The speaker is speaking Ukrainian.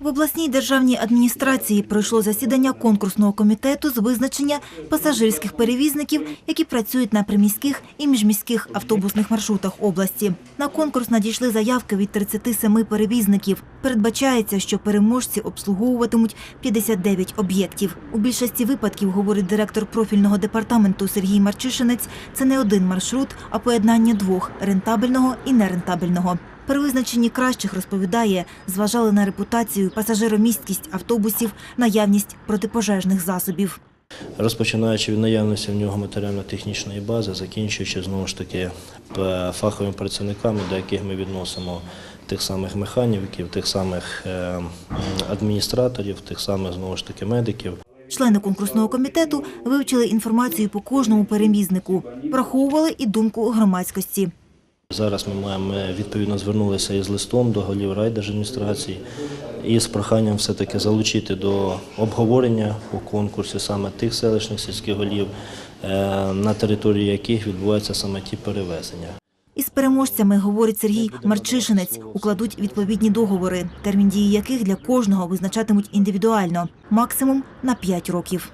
В обласній державній адміністрації пройшло засідання конкурсного комітету з визначення пасажирських перевізників, які працюють на приміських і міжміських автобусних маршрутах області. На конкурс надійшли заявки від 37 перевізників. Передбачається, що переможці обслуговуватимуть 59 об'єктів. У більшості випадків, говорить директор профільного департаменту Сергій Марчишинець, це не один маршрут, а поєднання двох рентабельного і нерентабельного. При визначенні кращих розповідає, зважали на репутацію, пасажиромісткість автобусів, наявність протипожежних засобів. Розпочинаючи від наявності в нього матеріально-технічної бази, закінчуючи знову ж таки фаховими працівниками, до яких ми відносимо тих самих механіків, тих самих е, адміністраторів, тих самих знову ж таки медиків. Члени конкурсного комітету вивчили інформацію по кожному перевізнику, враховували і думку громадськості. Зараз ми маємо відповідно звернулися із листом до голів райдержадміністрації і з проханням все-таки залучити до обговорення у конкурсі саме тих селищних сільських голів, е, на території яких відбуваються саме ті перевезення. Із переможцями, говорить Сергій Марчишинець, укладуть відповідні договори, термін дії яких для кожного визначатимуть індивідуально, максимум на 5 років.